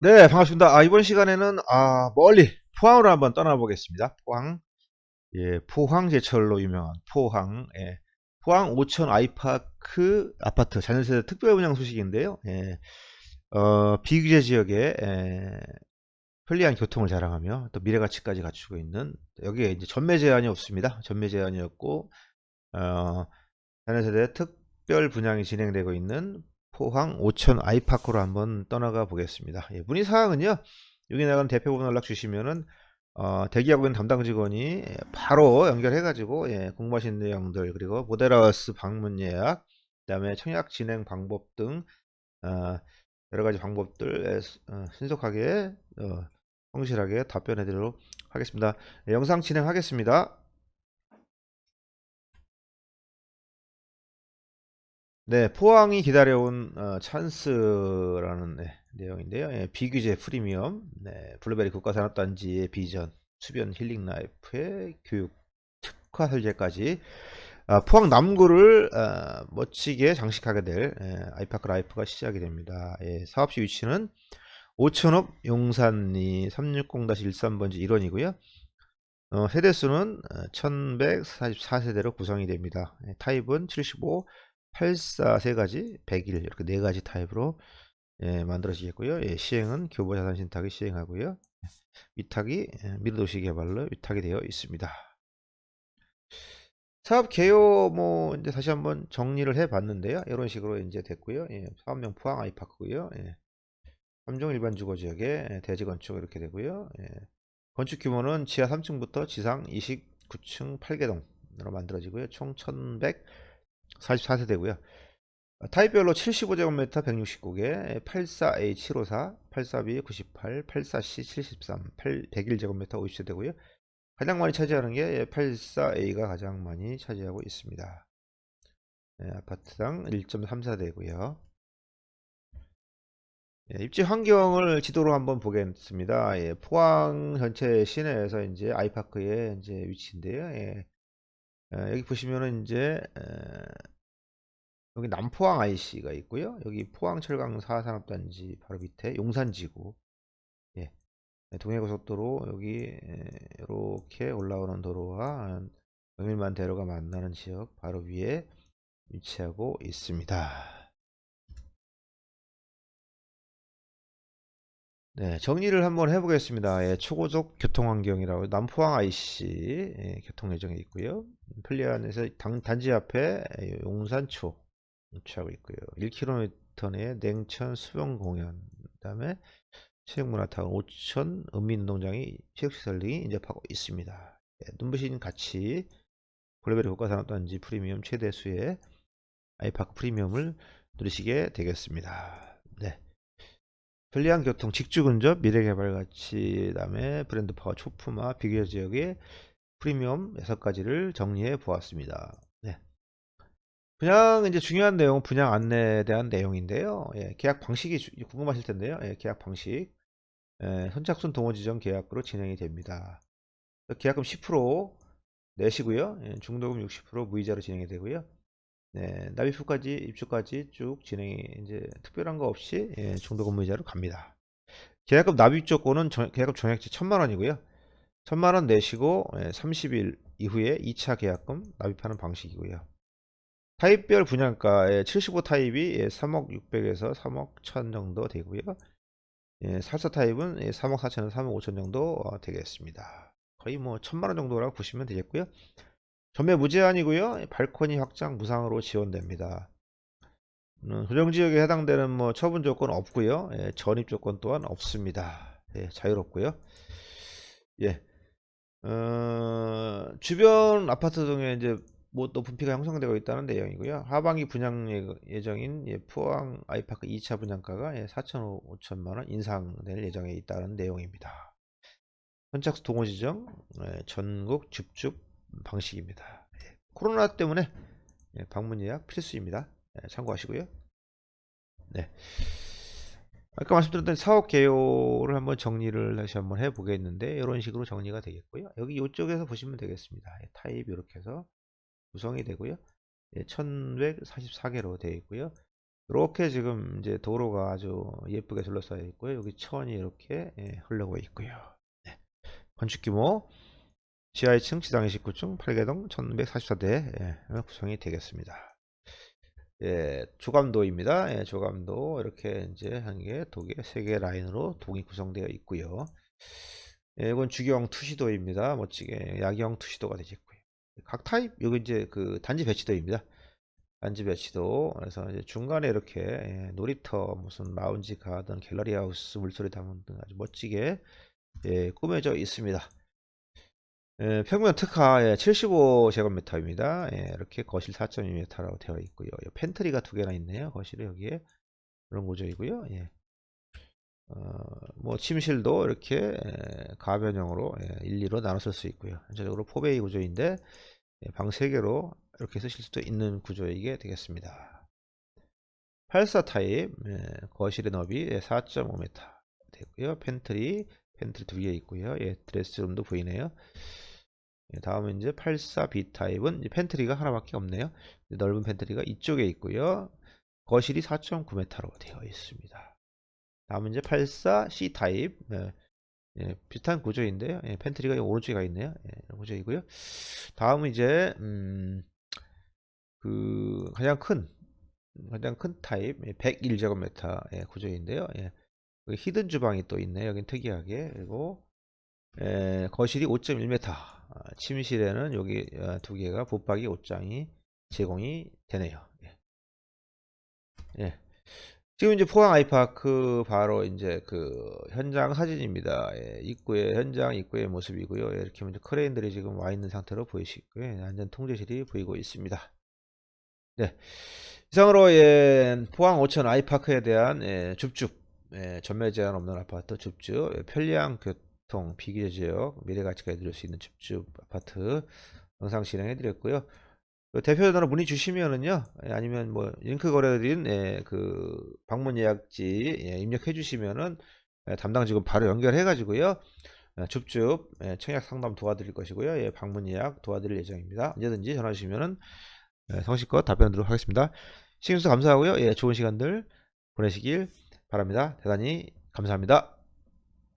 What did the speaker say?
네, 반갑습니다. 아, 이번 시간에는 아, 멀리 포항으로 한번 떠나보겠습니다. 포항, 예, 포항 제철로 유명한 포항, 예, 포항 오천 아이파크 아파트 자녀세대 특별 분양 소식인데요. 예, 어, 비규제 지역에 예, 편리한 교통을 자랑하며 또 미래 가치까지 갖추고 있는 여기에 이제 전매 제한이 없습니다. 전매 제한이 없고 어, 자녀세대 특별 분양이 진행되고 있는 포항 오천 아이파크로 한번 떠나가 보겠습니다. 예, 문의 사항은요. 여기 나가는 대표번호 연락 주시면은 어, 대기하고 있는 담당 직원이 예, 바로 연결해가지고 예, 궁금하신 내용들 그리고 모델하우스 방문 예약, 그다음에 청약 진행 방법 등 어, 여러 가지 방법들 에, 어, 신속하게 어, 성실하게 답변해드리도록 하겠습니다. 예, 영상 진행하겠습니다. 네, 포항이 기다려온 어, 찬스라는 네, 내용인데요. 예, 비규제 프리미엄, 네, 블루베리 국가산업단지의 비전, 수변 힐링 라이프의 교육 특화 설계까지 아, 포항 남구를 아, 멋지게 장식하게 될 예, 아이파크 라이프가 시작이 됩니다. 예, 사업시 위치는 5천업 용산리 360-13번지 1원이고요. 어, 세대수는 1144세대로 구성이 됩니다. 예, 타입은 75, 84세 가지, 100일 이렇게 네 가지 타입으로 예, 만들어지겠고요. 예, 시행은 교보 자산 신탁이 시행하고요. 위탁이 예, 미르도시 개발로 위탁이 되어 있습니다. 사업 개요 뭐 이제 다시 한번 정리를 해 봤는데요. 이런 식으로 이제 됐고요. 예, 사업명 포항 아이파크고요. 예. 삼종 일반 주거 지역에 예, 대지 건축 이렇게 되고요. 예. 건축 규모는 지하 3층부터 지상 29층 8개동으로 만들어지고요. 총 1144세대고요. 타입별로 75제곱미터 169개, 84A 754, 84B 98, 84C 73, 101제곱미터 50세대고요. 가장 많이 차지하는 게 84A가 가장 많이 차지하고 있습니다. 네, 아파트당 1.34대고요. 예, 입지 환경을 지도로 한번 보겠습니다. 예, 포항 전체 시내에서 이제 아이파크의 이제 위치인데요. 예, 예, 여기 보시면은 이제 에, 여기 남포항 IC가 있고요. 여기 포항철강 4산업단지 바로 밑에 용산지구. 예. 네, 동해고속도로 여기 이렇게 올라오는 도로와 영일만 대로가 만나는 지역 바로 위에 위치하고 있습니다. 네, 정리를 한번 해보겠습니다. 예, 초고속 교통환경이라고 남포항 IC 예, 교통 예정에 있고요. 편리안에서 단, 단지 앞에 용산초 위치하고 있고요. 1km 내 냉천 수변 공연, 그다음에 체육문화타운 오천 은민운동장이 체육시설 등이 인접하고 있습니다. 예, 눈부신 가치 블루베리 국가산업단지 프리미엄 최대수의 아이파크 프리미엄을 누리시게 되겠습니다. 네. 편리한 교통, 직주 근접, 미래개발 가치, 그다음에 브랜드 파워, 초품화, 비교 지역의 프리미엄 6가지를 정리해 보았습니다. 네. 분양 이제 중요한 내용은 분양 안내에 대한 내용인데요. 예, 계약 방식이 주- 궁금하실 텐데요. 예, 계약 방식 예, 선착순 동호 지정 계약으로 진행이 됩니다. 계약금 10% 내시고요. 예, 중도금 60% 무이자로 진행이 되고요. 네, 납입후까지 입주까지 쭉 진행이 이제 특별한 거 없이 예, 중도금 무이자로 갑니다. 계약금 납입 조건은 정- 계약금 정액치 1000만 원이고요. 1000만 원 내시고 30일 이후에 2차 계약금 납입하는 방식이고요. 타입별 분양가 75 타입이 3억 600에서 3억 1000 정도 되고요. 예, 44 타입은 3억 4천에서 3억 5천 정도 어, 되겠습니다. 거의 뭐 1000만 원 정도라고 보시면 되겠고요. 전매 무제한이고요. 발코니 확장 무상으로 지원됩니다. 음, 조정지역에 해당되는 뭐 처분 조건 없고요. 예, 전입 조건 또한 없습니다. 예, 자유롭고요. 예. 어, 주변 아파트 등에 이제 뭐 높은 피가 형성되고 있다는 내용이고요. 하반기 분양 예- 예정인 예, 포항 아이파크 2차 분양가가 예, 4,500만 원 인상될 예정에 있다는 내용입니다. 선착순 동호 지정 예, 전국 집중 방식입니다. 예, 코로나 때문에 예, 방문 예약 필수입니다. 예, 참고하시고요. 네. 아까 말씀드렸던 사업 개요를 한번 정리를 다시 한번 해보겠는데 이런 식으로 정리가 되겠고요. 여기 이쪽에서 보시면 되겠습니다. 예, 타입 이렇게 해서 구성이 되고요. 예, 1144개로 되어 있고요. 이렇게 지금 이제 도로가 아주 예쁘게 둘러싸여 있고요. 여기 천이 이렇게 예, 흐르고 있고요. 네. 건축 규모 지하 2층, 지상 29층, 8개동 1144대 예, 구성이 되겠습니다. 예, 조감도입니다. 예, 조감도 이렇게 이제 한 개, 두 개, 세 개 라인으로 동이 구성되어 있고요. 예, 이건 주경 투시도입니다. 멋지게 야경 투시도가 되겠고요. 각 타입 여기 이제 그 단지 배치도입니다. 단지 배치도 그래서 이제 중간에 이렇게 예, 놀이터 무슨 라운지 가든 갤러리 하우스 물소리 담은 등 아주 멋지게 예, 꾸며져 있습니다. 예, 평면 특화 예, 75제곱미터입니다. 예, 이렇게 거실 4.2m라고 되어 있고요. 예, 팬트리가 두 개나 있네요. 거실에 여기에 그런 구조이고요. 예. 어, 뭐 침실도 이렇게 예, 가변형으로 예, 일리로 나눠 쓸 수 있고요. 전체적으로 포베이 구조인데 예, 방 3개로 이렇게 쓰실 수도 있는 구조이게 되겠습니다. 84 타입 예, 거실의 너비 4.5m 되고요. 팬트리 팬트리 두 개 있고요. 예, 드레스룸도 보이네요. 예, 다음은 이제 84B 타입은 팬트리가 하나밖에 없네요. 넓은 팬트리가 이쪽에 있고요. 거실이 4.9m로 되어 있습니다. 다음은 이제 84C 타입 예, 예, 비슷한 구조인데요. 예, 팬트리가 이 오른쪽에 가 있네요. 예, 구조이고요. 다음은 이제 음, 그 가장 큰 가장 큰 타입 101제곱미터 예, 구조인데요. 예, 히든 주방이 또 있네요. 여긴 특이하게 그리고 예, 거실이 5.1m 아, 침실에는 여기 어, 두 개가 붙박이 옷장이 제공이 되네요. 예. 예. 지금 이제 포항 아이파크 바로 이제 그 현장 사진입니다. 예, 입구의 현장 입구의 모습이고요. 예, 이렇게 이제 크레인들이 지금 와 있는 상태로 보이시고요. 예, 안전 통제실이 보이고 있습니다. 네. 이상으로 예, 포항 오천 아이파크에 대한 예, 줍줍 예, 전매 제한 없는 아파트 줍줍 예, 편리한 교통 비기저 지역 미래 가치가 이룰 수 있는 줍줍 아파트 영상 진행해 드렸고요. 그 대표 전화로 문의 주시면은요, 예, 아니면 뭐 링크 거래드린 예, 그 방문 예약지 예, 입력해 주시면은 예, 담당 직원 바로 연결해 가지고요. 예, 줍줍 예, 청약 상담 도와드릴 것이고요. 예, 방문 예약 도와드릴 예정입니다. 언제든지 전화 주시면은 예, 성실껏 답변 드리도록 하겠습니다. 시청해주셔서 감사하고요. 예, 좋은 시간들 보내시길 바랍니다. 대단히 감사합니다.